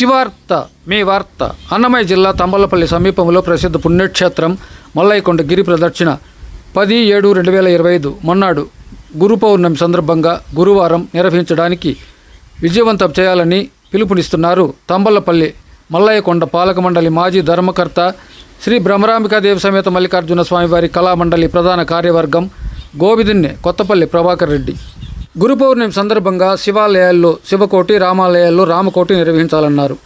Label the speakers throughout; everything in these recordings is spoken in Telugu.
Speaker 1: శివార్త మీ వార్త. అన్నమయ్య జిల్లా తంబలపల్లి సమీపంలో ప్రసిద్ధ పుణ్యక్షేత్రం మల్లయ్యకొండ గిరి ప్రదక్షిణ పది ఏడు రెండు వేల ఇరవై ఐదు మొన్నాడు గురు పౌర్ణమి సందర్భంగా గురువారం నిర్వహించడానికి విజయవంతం చేయాలని పిలుపునిస్తున్నారు తంబలపల్లి మల్లయ్యకొండ పాలక మండలి మాజీ ధర్మకర్త శ్రీ భ్రమరాంబికాదేవి సమేత మల్లికార్జున స్వామివారి కళామండలి ప్రధాన కార్యవర్గం గోవిదిన్నె కొత్తపల్లి ప్రభాకర్ రెడ్డి. గురు పౌర్ణమి సందర్భంగా శివాలయాల్లో శివకోటి రామాలయాల్లో రామకోటి నిర్వహించాలన్నారు.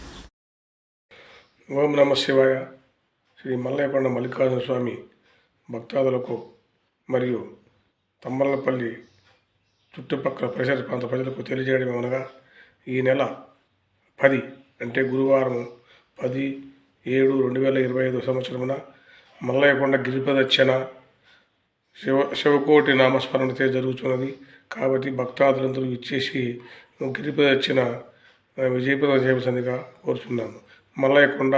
Speaker 2: ఓం నమ శివాయ. శ్రీ మల్లయ్యకొండ మల్లికార్జున స్వామి భక్తాదులకు మరియు తమ్మలపల్లి చుట్టుపక్కల పరిసర ప్రాంత ప్రజలకు తెలియజేయడం ఏమనగా ఈ నెల పది అంటే గురువారం పది ఏడు రెండు వేల ఇరవై ఐదు సంవత్సరమున మల్లయ్యకొండ గిరి శివ శివకోటి నామస్మరణతే జరుగుతున్నది కాబట్టి భక్తాదులందరూ ఇచ్చేసి గిరి ప్రదక్షిణ ఆ, విజయప్రదం చేయవలసిందిగా కోరుతున్నాను మల్లయ్యకొండ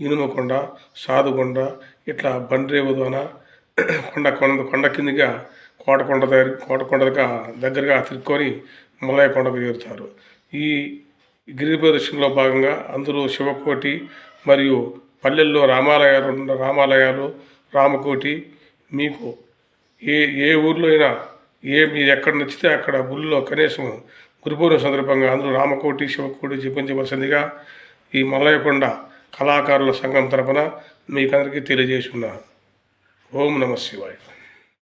Speaker 2: ఇనుమకొండ సాధుకొండ ఇట్లా బండ్రేవుదోన కొండ కొండ కొండ కిందిగా కోటకొండ దగ్గర కోటకొండగా దగ్గరగా తిరుక్కొని మల్లయ్యకొండకు చేరుతారు. ఈ గిరి భాగంగా అందరూ శివకోటి మరియు పల్లెల్లో రామాలయాలు ఉన్న రామాలయాలు రామకోటి మీకు ఏ ఏ ఊర్లో అయినా ఏ మీరు ఎక్కడ నచ్చితే అక్కడ గుళ్ళో కనీసం గురుపూర్వ సందర్భంగా అందరూ రామకోటి శివకోటి జపించవలసిందిగా ఈ మలయకొండ కళాకారుల సంఘం తరపున మీకందరికీ తెలియజేస్తున్నాను ఓం నమ శివాయ.